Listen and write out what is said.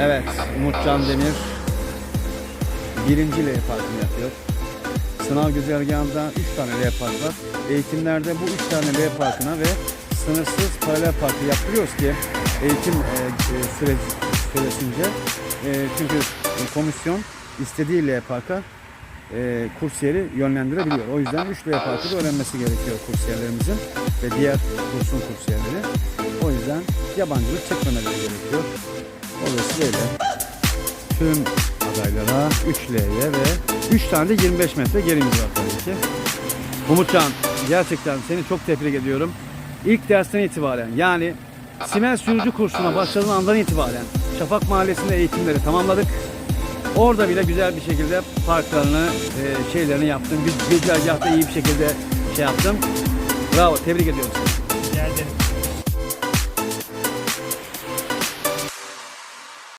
Evet, Umutcan Demir birinci L parkını yapıyor. Sınav güzergahında 3 tane L park var. Eğitimlerde bu 3 tane L parkına ve sınırsız paralel parkı yaptırıyoruz ki eğitim e, e, süre, süresince e, çünkü komisyon istediği L parka e, kursiyeri yönlendirebiliyor. O yüzden 3 L parkı da öğrenmesi gerekiyor kursiyerlerimizin ve diğer kursun kursiyerleri. O yüzden yabancılık çekmemeleri gerekiyor. Dolayısıyla tüm adaylara 3L'ye ve 3 tane de 25 metre gerimiz var tabii ki. Umutcan gerçekten seni çok tebrik ediyorum. İlk dersten itibaren yani Simel sürücü kursuna başladığın andan itibaren Şafak Mahallesi'nde eğitimleri tamamladık. Orada bile güzel bir şekilde parklarını, e, şeylerini yaptın. Güz- Güzergahta iyi bir şekilde şey yaptın. Bravo, tebrik ediyorum seni.